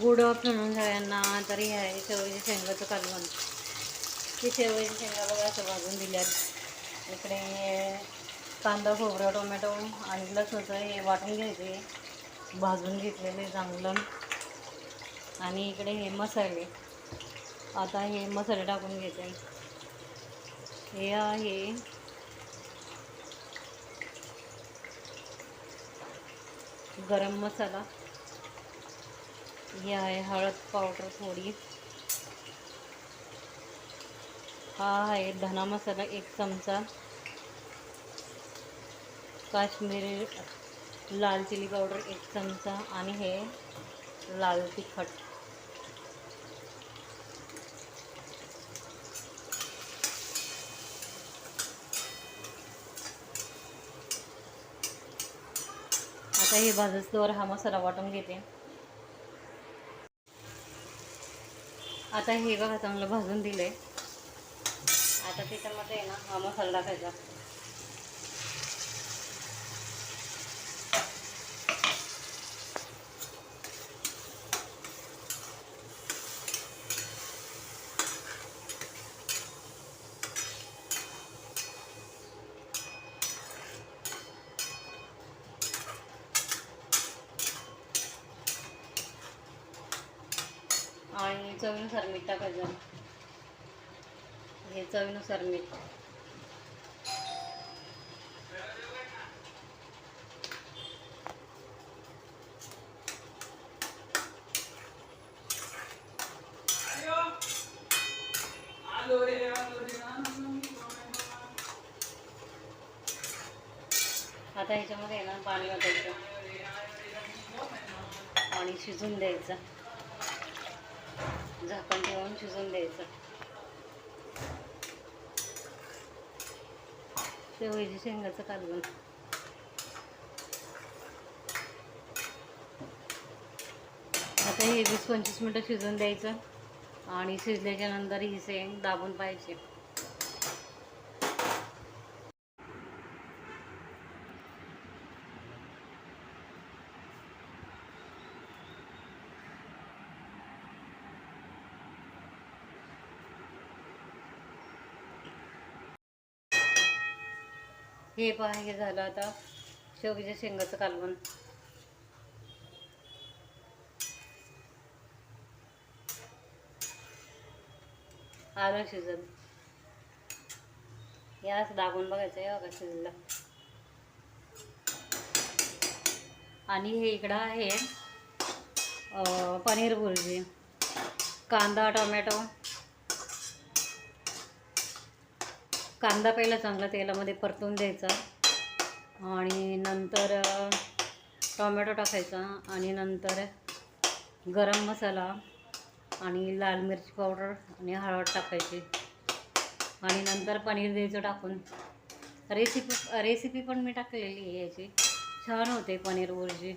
Good afternoon सगळ्यांना. तर हे आहे शेवळीच्या शेंगाचं कालवण ही शेवळीच्या शेंगा बघा असं भाजून दिल्यात. इकडे कांदा खोबरं टोमॅटो आणि लसूणचं हे वाटून घ्यायचे. भाजून घेतलेले चांगलं आणि इकडे हे मसाले. आता हे मसाले टाकून घेते हे आहे गरम मसाला. हे आहे हळद पावडर थोडी. हा आहे धना मसाला एक चमचा. काश्मीरी लाल चिली पावडर एक चमचा आणि हे लाल तिखट. आता हे भाजस्तवर हा मसाला वाटून घेते. आता हे बघा चांगलं भाजून दिलंय. आता त्याच्यामध्ये ना हा मसाला टाकायचा आणि चवीनुसार मीठ टाकायचं. हे चवीनुसार मीठ. आता ह्याच्यामध्ये आहे ना पाणी वाटायचं पाणी शिजून द्यायचं. झाकण ठेवून शिजून द्यायचं. शेवळीच्या शेंगाचं कालवण. आता हे वीस पंचवीस मिनटं शिजून द्यायचं. आणि शिजल्याच्या नंतर ही शेंग दाबून पाहिजे हे पहा हे झालं आता शेवगीच्या शेंगाचं कालवण. आलं शिजन. याच दाबून बघायचं आहे बघा शिजलं. आणि हे इकडं आहे पनीर भुर्जी कांदा टोमॅटो. कांदा पहिला चांगला तेलामध्ये परतून द्यायचा आणि नंतर टोमॅटो टाकायचा आणि नंतर गरम मसाला आणि लाल मिरची पावडर आणि हळद टाकायची. आणि नंतर पनीर द्यायचं टाकून. रेसिपी रेसिपी पण मी टाकलेली आहे याची. छान होते पनीर बुर्जी.